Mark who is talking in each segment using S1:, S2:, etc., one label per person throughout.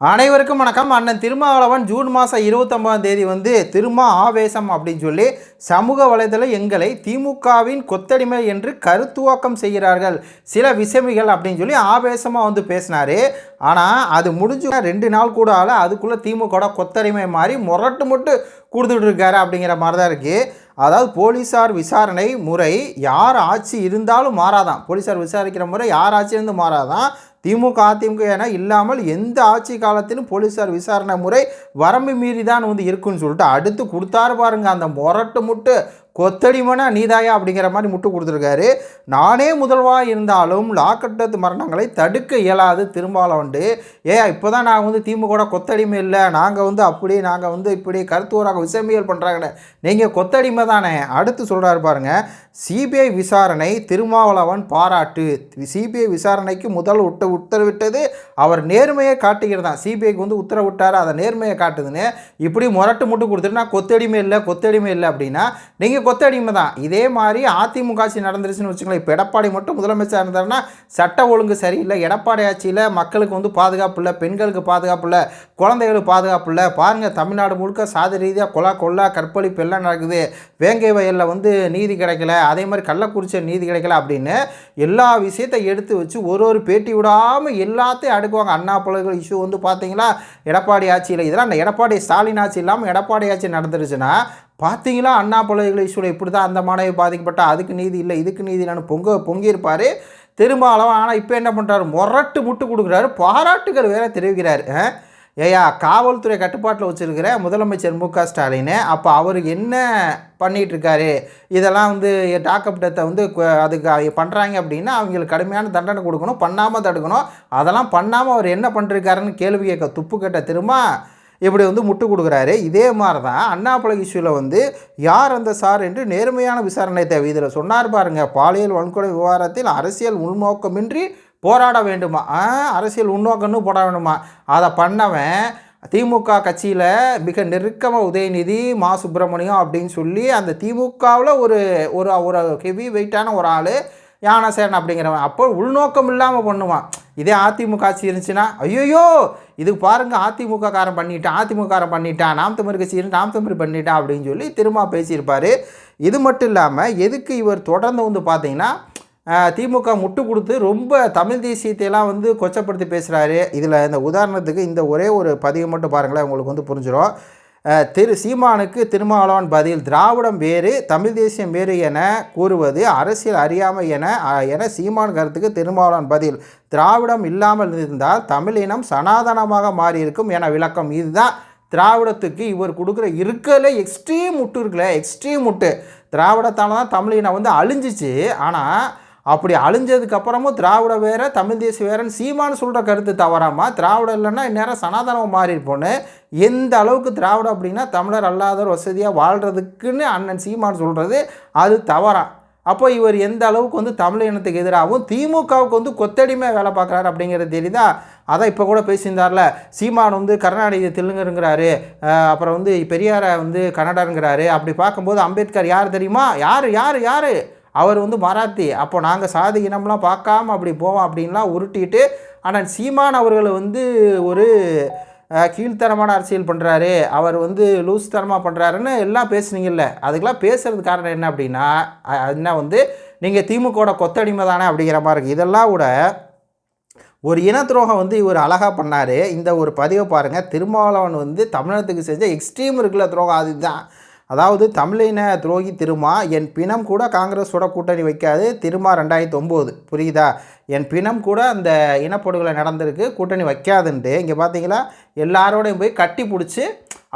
S1: அனைவருக்கும் வணக்கம். அண்ணன் திருமாவளவன் ஜூன் மாதம் இருபத்தொம்பதாம் தேதி வந்து திருமா ஆவேசம் அப்படின்னு சொல்லி சமூக வலைதள எங்களை திமுகவின் கொத்தடிமை என்று கருத்துவாக்கம் செய்கிறார்கள். சில விசமிகள் அப்படின்னு சொல்லி ஆவேசமாக வந்து பேசினார். ஆனால் அது முடிஞ்சு ரெண்டு நாள் கூட ஆல அதுக்குள்ளே திமுக கொத்தடிமை மாதிரி முரட்டு முட்டு கொடுத்துட்டு இருக்காரு அப்படிங்கிற மாதிரி தான் இருக்குது அதாவது போலீஸார் விசாரணை முறை யார் ஆட்சி இருந்தாலும் மாறாதான். போலீஸார் விசாரிக்கிற முறை யார் ஆட்சி இருந்து மாறாதான். திமுக அதிமுக என இல்லாமல் எந்த ஆட்சி காலத்திலும் போலீஸார் விசாரணை முறை வரம்பு மீறி தான் வந்து இருக்குன்னு சொல்லிட்டு அடுத்து கொடுத்தாரு பாருங்க அந்த முரட்டு முட்டு கொத்தடிமனா நீதாயா அப்படிங்கிற மாதிரி முட்டு கொடுத்துருக்காரு. நானே முதல்வாக இருந்தாலும் லாக்கட்டத்து மரணங்களை தடுக்க இயலாது திரும்பாலவண்டு ஏ இப்போ தான் நாங்கள் வந்து திமுக கொத்தடிமை இல்லை. நாங்கள் வந்து அப்படி நாங்கள் வந்து இப்படி கருத்துவராக விசமியல் பண்ணுறாங்கன்னு நீங்கள் கொத்தடிமை தானே? அடுத்து சொல்கிறாரு பாருங்க. சிபிஐ விசாரணை திருமாவளவன் பாராட்டு. சிபிஐ விசாரணைக்கு முதல் உட்ட உத்தரவிட்டது அவர் நேர்மையை காட்டுகிறதான் சிபிஐக்கு வந்து உத்தரவிட்டார் அதை நேர்மையை காட்டுதுன்னு. இப்படி முரட்டு முட்டு கொடுத்துட்டு நான் கொத்தடிமை இல்லை கொத்தடிமை இல்லை அப்படின்னா நீங்கள் கொத்தடிமை தான் இதே மாதிரி அதிமுக ஆட்சி நடந்துருச்சுன்னு வச்சுக்கோங்களேன். இப்போ எடப்பாடி மட்டும் முதலமைச்சர் இருந்தாருன்னா சட்ட ஒழுங்கு சரியில்லை. எடப்பாடி ஆட்சியில் மக்களுக்கு வந்து பாதுகாப்பு இல்லை பெண்களுக்கு பாதுகாப்பு இல்லை குழந்தைகளுக்கு பாதுகாப்பு இல்லை. பாருங்கள் தமிழ்நாடு முழுக்க சாதி ரீதியாக கொலா கொள்ளா கற்பழிப்பு எல்லாம் நடக்குது. வேங்கை வயலில் வந்து நீதி கிடைக்கல. அதே மாதிரி கள்ளக்குறிச்சியில் நீதி கிடைக்கல அப்படின்னு எல்லா விஷயத்தை எடுத்து வச்சு ஒரு ஒரு பேட்டி விடாமல் எல்லாத்தையும் அடுக்குவாங்க. அண்ணா பழகுகள் இஷ்யூ வந்து பார்த்தீங்களா எடப்பாடி ஆட்சியில். இதெல்லாம் இந்த எடப்பாடி ஸ்டாலின் ஆட்சி இல்லாமல் எடப்பாடி ஆட்சி நடந்துருச்சுன்னா பார்த்தீங்களா? அண்ணா பழகுகள் இப்படி தான் அந்த மாணவி பாதிக்கப்பட்டா அதுக்கு நீதி இல்லை இதுக்கு நீதி இல்லைன்னு பொங்க பொங்கியிருப்பார். திருமாவளவன் ஆனால் இப்போ என்ன பண்ணுறாரு முரட்டு முட்டு கொடுக்குறாரு. பாராட்டுகள் வேற தெரிவிக்கிறார். ஏயா காவல்துறை கட்டுப்பாட்டில் வச்சுருக்கிற முதலமைச்சர் மு க ஸ்டாலின் அப்போ அவருக்கு என்ன பண்ணிகிட்ருக்காரு இதெல்லாம் வந்து டாக்கப் டெத்தை வந்து அதுக்கு பண்ணுறாங்க அப்படின்னா அவங்களுக்கு கடுமையான தண்டனை கொடுக்கணும் பண்ணாமல் தடுக்கணும். அதெல்லாம் பண்ணாமல் அவர் என்ன பண்ணிருக்காருன்னு கேள்வி கேட்க துப்பு கேட்ட திரும்ப இப்படி வந்து முட்டு கொடுக்குறாரு. இதே மாதிரி தான் அண்ணாமலை இஷ்யூவில் வந்து யார் அந்த சார் என்று நேர்மையான விசாரணை தேவை. இதில் சொன்னார் பாருங்க பாலியல் வன்கொலை விவகாரத்தில் அரசியல் உள்நோக்கமின்றி போராட வேண்டுமா? ஆ, அரசியல் உள்நோக்கம்னு போட வேண்டுமா? அதை பண்ணவன் திமுக கட்சியில் மிக நெருக்கமாக உதயநிதி மா. சுப்பிரமணியம் அப்படின்னு சொல்லி அந்த திமுகவில் ஒரு ஒரு ஒரு ஹெவி வெயிட்டான ஒரு ஆள் யானசேன் அப்படிங்கிறவன். அப்போ உள்நோக்கம் இல்லாமல் பண்ணுவான். இதே அதிமுக ஆட்சி இருந்துச்சுன்னா ஐயோயோ இது பாருங்க அதிமுக காரம் பண்ணிட்டான் அதிமுக காரம் பண்ணிட்டான் நாம் தமிழ் கட்சி நாம் தமிழ் பண்ணிட்டான் அப்படின்னு சொல்லி திரும்ப பேசியிருப்பார். இது மட்டும் இல்லாமல் எதுக்கு இவர் தொடர்ந்து வந்து பார்த்தீங்கன்னா திமுக முட்டு கொடுத்து ரொம்ப தமிழ் தேசியத்தையெல்லாம் வந்து கொச்சப்படுத்தி பேசுகிறாரு இதில் இந்த உதாரணத்துக்கு இந்த ஒரே ஒரு பதிவு மட்டும் பாருங்களேன் உங்களுக்கு வந்து புரிஞ்சிடும் திரு சீமானுக்கு திருமாவளவன் பதில் திராவிடம் வேறு தமிழ் தேசியம் வேறு என கூறுவது அரசியல் அறியாமை என என சீமான் கருத்துக்கு திருமாவளவன் பதில் திராவிடம் இல்லாமல் இருந்தால் தமிழ் இனம் சனாதனமாக மாறியிருக்கும் என விளக்கம். இதுதான் திராவிடத்துக்கு இவர் கொடுக்குற இருக்கல எக்ஸ்ட்ரீம் முட்டு இருக்குல்ல எக்ஸ்ட்ரீம் முட்டு. திராவிடத்தால் தான் தமிழ் இனம் வந்து அழிஞ்சிச்சு. ஆனால் அப்படி அழிஞ்சதுக்கு அப்புறமும் திராவிட வேற தமிழ் தேசிய வேறன்னு சீமானு சொல்கிற கருத்து தவறாமா திராவிடம் இல்லைன்னா இந்நேரம் சனாதனம் மாறி இருப்போன்னு எந்த அளவுக்கு திராவிடம் அப்படின்னா தமிழர் அல்லாதவர் வசதியாக வாழ்கிறதுக்குன்னு அண்ணன் சீமானு சொல்கிறது அது தவறாக அப்போ இவர் எந்த அளவுக்கு வந்து தமிழ் இனத்துக்கு எதிராகவும் திமுகவுக்கு வந்து கொத்தடிமை வேலை பார்க்குறாரு அப்படிங்கிறது தெரியுதா? அதான் இப்போ கூட பேசியிருந்தார்ல சீமான் வந்து கருணாநிதி தெலுங்குங்கிறாரு அப்புறம் வந்து பெரியாரை வந்து கன்னடருங்கிறாரு அப்படி பார்க்கும்போது அம்பேத்கர் யார் தெரியுமா? யார் யார் யார்? அவர் வந்து மராத்தி. அப்போ நாங்கள் சாதி இனம்லாம் பார்க்காம அப்படி போவோம் அப்படின்லாம் உருட்டிட்டு ஆனால் சீமான் அவர்களை வந்து ஒரு கீழ்த்தரமான அரசியல் பண்ணுறாரு அவர் வந்து லூஸ் தரமாக பண்ணுறாருன்னு எல்லாம் பேசுனீங்கல்ல. அதுக்கெல்லாம் பேசுகிறது காரணம் என்ன அப்படின்னா என்ன வந்து நீங்கள் திமுகவோட கொத்தடிமை தானே அப்படிங்கிற மாதிரி இருக்குது இதெல்லாம் விட ஒரு இன துரோகம் வந்து இவர் அழகாக பண்ணார். இந்த ஒரு பதிவை பாருங்கள் திருமாவளவன் வந்து தமிழகத்துக்கு செஞ்ச எக்ஸ்ட்ரீம் இருக்குல்ல துரோகம். அதுதான். அதாவது தமிழின துரோகி திருமா என் பிணம் கூட காங்கிரஸோட கூட்டணி வைக்காது திருமா ரெண்டாயிரத்தி ஒம்பது. புரியுதா? என் பிணம் கூட அந்த இனப்படுகொலை நடந்திருக்கு கூட்டணி வைக்காதுன்ட்டு. இங்கே பார்த்தீங்களா எல்லாரோடையும் போய் கட்டி பிடிச்சி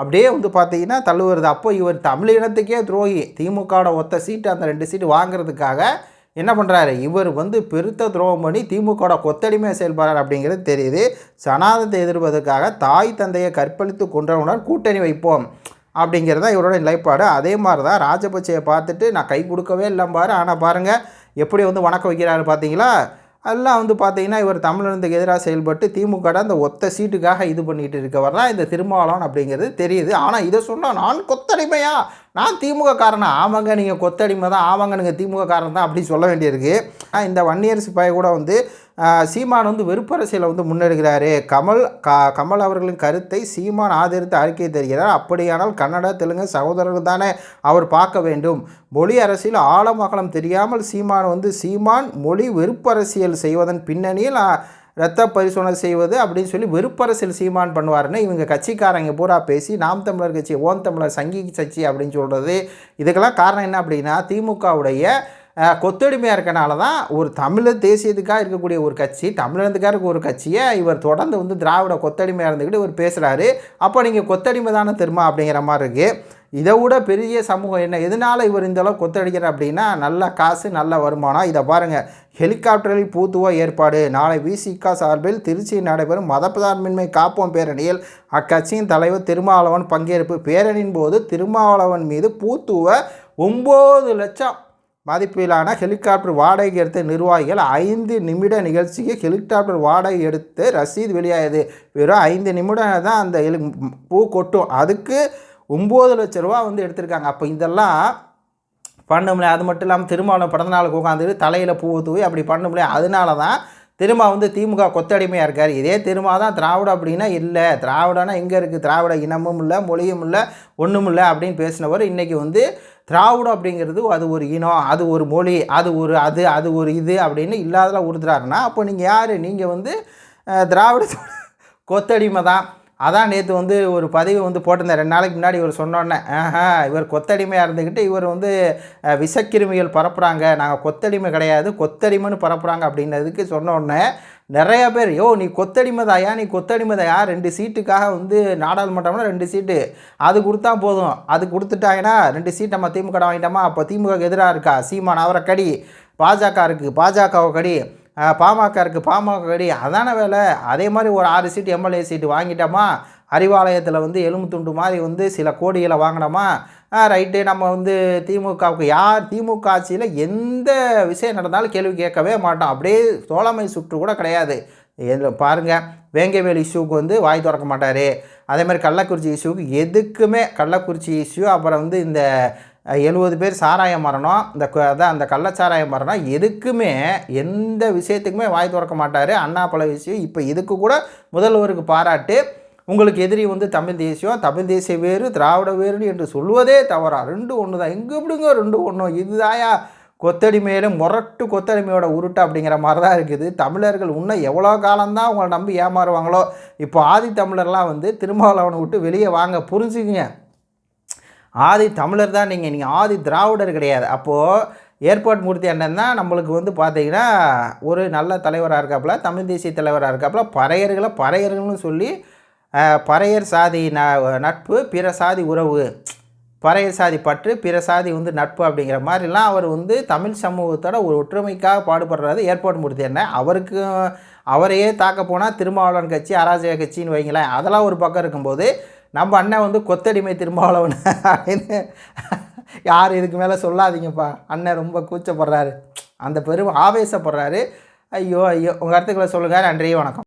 S1: அப்படியே வந்து பார்த்தீங்கன்னா தள்ளுவது. அப்போ இவர் தமிழ் இனத்துக்கே துரோகி. திமுகவோட ஒத்த சீட்டு அந்த ரெண்டு சீட்டு வாங்குறதுக்காக என்ன பண்ணுறாரு இவர் வந்து பெருத்த துரோகம் பண்ணி திமுகவோட கொத்தடிமையாக செயல்படுறார் அப்படிங்கிறது தெரியுது. சனாதனத்தை எதிர்ப்பதற்காக தாய் தந்தையை கற்பழித்து கொன்றவுடன் கூட்டணி வைப்போம். அப்படிங்கிறது தான் இவரோட நிலைப்பாடு. அதே மாதிரி தான் ராஜபக்சையை பார்த்துட்டு நான் கை கொடுக்கவே இல்லை பாரு ஆனால் பாருங்கள் எப்படி வந்து வணக்கம் வைக்கிறாரு பார்த்தீங்களா எல்லாம் வந்து பார்த்தீங்கன்னா இவர் தமிழனுக்கு எதிராக செயல்பட்டு திமுக அந்த ஒத்த சீட்டுக்காக இது பண்ணிகிட்டு இருக்கவர் தான் இந்த திருமாவளவன் அப்படிங்கிறது தெரியுது. ஆனால் இதை சொன்னால் நான் கொத்தடிமையா? நான் திமுக காரனா ஆமாங்க நீங்கள் கொத்தடிமை தான் ஆமாங்க நீங்கள் திமுக காரன் தான் அப்படி சொல்ல வேண்டியிருக்கு. ஆஹ் இந்த வன்னியர் சிப்பாய் கூட வந்து சீமான் வந்து வெறுப்பரசியலை வந்து முன்னெடுக்கிறாரு கமல் க கமல் அவர்களின் கருத்தை சீமான் ஆதரித்து அறிக்கை தருகிறார். அப்படியானால் கன்னட தெலுங்கு சகோதரர்கள் தானே அவர் பார்க்க வேண்டும். மொழி அரசியல் ஆழமகலம் தெரியாமல் சீமான் வந்து சீமான் மொழி வெறுப்பரசியல் செய்வதன் பின்னணியில் ரத்த இரத்த பரிசோதனை செய்வது அப்படின்னு சொல்லி வெறுப்பரசியல் சீமான் பண்ணுவாருன்னு இவங்க கட்சிக்காரங்க பூரா பேசி நாம் தமிழர் கட்சி ஓன் தமிழர் சங்கி கட்சி அப்படின்னு சொல்கிறது இதுக்கெல்லாம் காரணம் என்ன அப்படின்னா திமுகவுடைய கொத்தடிமையாக இருக்கனால தான் ஒரு தமிழர் தேசியத்துக்காக இருக்கக்கூடிய ஒரு கட்சி தமிழத்துக்காக இருக்க ஒரு கட்சியை இவர் தொடர்ந்து வந்து திராவிட கொத்தடிமையாக இருந்துக்கிட்டு இவர் பேசுகிறாரு அப்போ நீங்கள் கொத்தடிமை தானே திரும்ப அப்படிங்கிற மாதிரி இருக்குது இதை விட பெரிய சமூகம் என்ன எதனால் இவர் இந்தளவு கொத்தடிக்கிறார் அப்படின்னா நல்ல காசு நல்ல வருமானம். இதை பாருங்கள் ஹெலிகாப்டரில் பூத்துவ ஏற்பாடு. நாளை விசிகா சார்பில் திருச்சியில் நடைபெறும் மதப்பதார்மின்மை காப்போம் பேரணியில் அக்கட்சியின் தலைவர் திருமாவளவன் பங்கேற்பு. பேரணியின் போது திருமாவளவன் மீது பூத்துவ ஒம்பது லட்சம் மதிப்பிலான ஹெலிகாப்டர் வாடகை எடுத்த நிர்வாகிகள் ஐந்து நிமிட நிகழ்ச்சிக்கு ஹெலிகாப்டர் வாடகை எடுத்து ரசீது வெளியாகுது வெறும் ஐந்து நிமிடம் தான் அந்த ஹெலி பூ கொட்டும். அதுக்கு ஒம்பது லட்ச ரூபா வந்து எடுத்திருக்காங்க. அப்போ இதெல்லாம் பண்ண முடியல அது மட்டும் இல்லாமல் திருமாவளம் பிறந்த நாளுக்கு உட்காந்துட்டு தலையில் பூ தூவி அப்படி பண்ண முடியாது அதனால தான் திருமா வந்து திமுக கொத்தடிமையாக இருக்கார். இதே திருமா தான் திராவிடம் அப்படின்னா இல்லை. திராவிடனா எங்கே இருக்குது திராவிட இனமும் இல்லை மொழியும் இல்லை ஒன்றும் இல்லை அப்படின்னு பேசினவர். இன்றைக்கி வந்து திராவிடம் அப்படிங்கிறது அது ஒரு இனம் அது ஒரு மொழி அது ஒரு அது அது ஒரு இது அப்படின்னு இல்லாதெல்லாம் உறுத்துறாருன்னா அப்போ நீங்கள் யார்? நீங்கள் வந்து திராவிடத்தோட கொத்தடிமை தான் அதான் நேற்று வந்து ஒரு பதிவு வந்து போட்டிருந்தேன் ரெண்டு நாளைக்கு முன்னாடி இவர் சொன்னோன்னே ஆஹா இவர் கொத்தடிமையாக இருந்துக்கிட்டு இவர் வந்து விஷக்கிருமிகள் பரப்புகிறாங்க நாங்கள் கொத்தடிமை கிடையாது கொத்தடிமைன்னு பரப்புகிறாங்க அப்படின்னதுக்கு சொன்னோடனே நிறைய பேர் யோ நீ கொத்தடிமை தாயா நீ கொத்தடிமை தாயா ரெண்டு சீட்டுக்காக வந்து நாடாளுமன்றம்னா ரெண்டு சீட்டு. அது கொடுத்தா போதும். அது கொடுத்துட்டாங்கன்னா ரெண்டு சீட் நம்ம திமுக வாங்கிட்டோமா? அப்போ திமுக எதிராக இருக்கா? சீமான் அவரை கடி. பாஜக இருக்குது பாஜகவை கடி. பாமக இருக்குது பாமக கடி அதான வேலை. அதே மாதிரி ஒரு ஆறு சீட்டு எம்எல்ஏ சீட்டு வாங்கிட்டோமா? அறிவாலயத்தில் வந்து எலும்பு துண்டு மாதிரி வந்து சில கோடிகளை வாங்கினோமா? ரைட்டு. நம்ம வந்து திமுகவுக்கு யார் திமுக ஆட்சியில் எந்த விஷயம் நடந்தாலும் கேள்வி கேட்கவே மாட்டோம். அப்படியே தோழமை சுற்று கூட கிடையாது. பாருங்கள் பாருங்க வேங்கவேல் இஷ்யூக்கு வந்து வாய் திறக்க மாட்டார். அதே மாதிரி கள்ளக்குறிச்சி இஷ்யூக்கு எதுக்குமே கள்ளக்குறிச்சி இஷ்யூ அப்புறம் வந்து இந்த எழுபது பேர் சாராய மரணம் இந்த அதான் அந்த கள்ளச்சாராய மரணம் எதுக்குமே எந்த விஷயத்துக்குமே வாய் திறக்க மாட்டார். அண்ணா பல விஷயம் இப்போ இதுக்கு கூட முதல்வருக்கு பாராட்டு. உங்களுக்கு எதிரி வந்து தமிழ் தேசியம் தமிழ் தேசிய வேறு திராவிட வேறு என்று சொல்வதே தவறா. ரெண்டு ஒன்று தான் எங்கே எப்படிங்க ரெண்டு ஒன்று இதுதாயா? கொத்தடிமையில முரட்டு கொத்தடிமையோட உருட்டு அப்படிங்கிற மாதிரி தான் இருக்குது. தமிழர்கள் இன்னும் எவ்வளோ காலம்தான் உங்களை நம்பி ஏமாறுவாங்களோ? இப்போ ஆதி தமிழர்லாம் வந்து திருமாவளவனை விட்டு வெளியே வாங்க புரிஞ்சுக்குங்க. ஆதி தமிழர் தான் நீங்கள் நீங்கள் ஆதி திராவிடர் கிடையாது. அப்போது ஏற்பாடு மூர்த்தி அண்ணன் தான் நம்மளுக்கு வந்து பார்த்தீங்கன்னா ஒரு நல்ல தலைவராக இருக்காப்புல தமிழ் தேசிய தலைவராக இருக்காப்புல பறையர்களை பறையர்கள்னு சொல்லி பறையர் சாதி ந நட்பு பிற சாதி உறவு பறையர் சாதி பற்று பிற சாதி வந்து நட்பு அப்படிங்கிற மாதிரிலாம் அவர் வந்து தமிழ் சமூகத்தோட ஒரு ஒற்றுமைக்காக பாடுபடுறாரு ஏற்பாடு மூர்த்தி அண்ணன். அவருக்கு அவரையே தாக்க போனால் திருமாவளவன் கட்சி அராஜக கட்சின்னு வைங்களேன். அதெல்லாம் ஒரு பக்கம் இருக்கும்போது நம்ம அண்ணன் வந்து கொத்தடிமை திருமாவளவன் அப்படின்னு யார் இதுக்கு மேலே சொல்லாதீங்கப்பா. அண்ணன் ரொம்ப கூச்சப்படுறாரு. அந்த பெரும் ஆவேசப்படுறாரு. ஐயோ ஐயோ. உங்கள் கருத்துக்களை சொல்லுங்கள் நன்றி வணக்கம்.